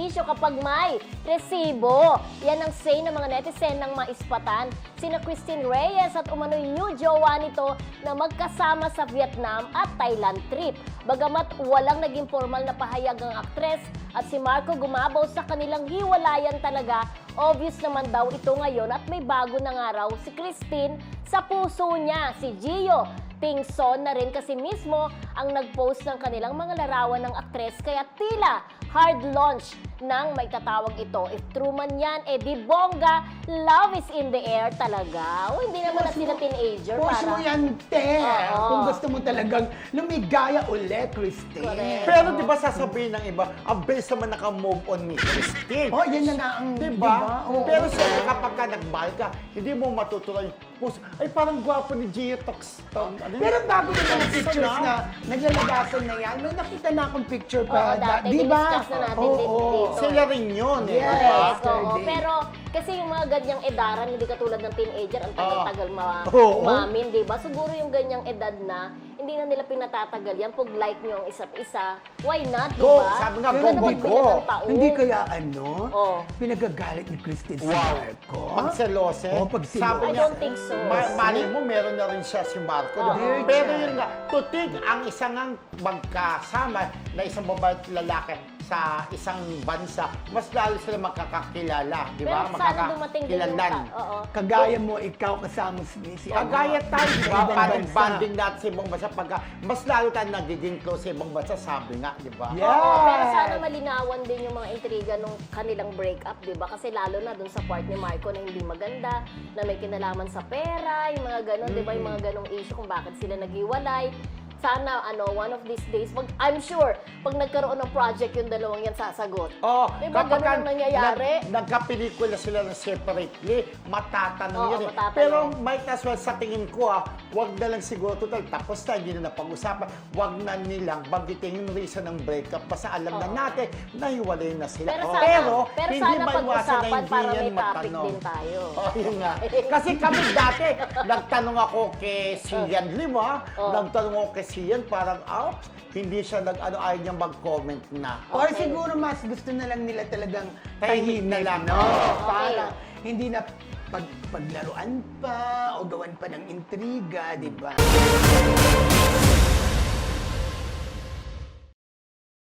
issue kapag may resibo. Yan ang say ng mga netizen ng maispatan. Sina Christine Reyes at umano'y new jowa nito na magkasama sa Vietnam at Thailand trip. Bagamat walang naging formal na pahayag ang aktres at si Marco gumabaw sa kanilang hiwalayan talaga, obvious naman daw ito ngayon at may bago na nga raw si Christine sa puso niya, si Gio. Tingson na rin kasi mismo ang nag-post ng kanilang mga larawan ng aktres kaya tila hard launch nang may tatawag ito. If true man yan, eh di bongga, love is in the air talaga. O hindi naman na sila teenager. Push mo para- yan, te. Oo. Kung gusto mo talagang lumigaya ulit, Christine. Correct. Pero di ba sasabihin ng iba, ang bilis naman naka-move on ni Christine. Oh, yan na nga ang... Di ba? Oo. Pero siyempre kapag ka nagmahal ka, hindi mo matutuloy. Puso, ay parang gwapo ni Gio Tox. Tom, ano yun? Pero bago yung mga pictures ah. na naglalagasan na yan, may nakita na akong picture Oo, pa. dati. di ba? Diniscuss na natin Oo, oo. Sila rin yun. eh, Yes. di ba? Correct, oo. Yesterday. Pero kasi yung mga ganyang edaran, hindi katulad ng teenager, ang tagal-tagal ma Oo. umamin, di ba? Siguro yung ganyang edad na, hindi na nila pinatatagal yan. Pag like nyo ang isa't isa, why not, di Go, ba? sabi nga, Pero go, ng taon. Hindi kaya ano? Oo. Pinagagalit ni Christine sa Wow. Marco. Pag selose, Oo, pag sabi I niya, don't think so. ma- mali mo, meron na rin siya si Marco. di ba? Oo. Pero yun nga, tutig ang isang ang magkasama na isang babae at lalaki sa isang bansa, mas lalo sila magkakakilala, di ba? Pero sana dumating din yung Magkakakilalan. ta- Oo. Kagaya mo, ikaw kasama si, si ano, Kagaya tayo, di ba? ibang Parang bansa. banding natin sa ibang bansa pagka mas lalo tayo nagiging close sa ibang bansa, sabi nga, di ba? Yeah. Oo, pero sana malinawan din yung mga intriga nung kanilang breakup, di ba? Kasi lalo na dun sa part ni Marco na hindi maganda, na may kinalaman sa pera, yung mga ganon, di ba? Yung mga ganong issue kung bakit sila naghiwalay. Sana, ano, one of these days, pag, I'm sure, pag nagkaroon ng project yung dalawang yan, sasagot. Oh, Di ba ganun ang nangyayari? Nag, nagkapelikula sila na separately, matatanong Oo, yun eh. matatanong. Pero might as well sa tingin ko ah, wag na lang siguro total tapos na, hindi na napag-usapan. Wag na nilang banggitin yung reason ng breakup. Basta alam na Oo. natin na hiwalay na sila. Pero Oh, sana, pero, pero hindi sana maiwasan na pag-usapan hindi para yan may topic matanong. din tayo. Oh, yun nga. Kasi kami dati, nagtanong ako kay Sian Lim, ha? Oh. Nagtanong ako kay Sian, parang, ouch, hindi siya nag, ano, ayaw niya mag-comment na. Or Okay. siguro mas gusto na lang nila talagang Tahimik na lang. no? Okay. Para hindi na pag, paglaruan pa o gawan pa ng intriga, di ba?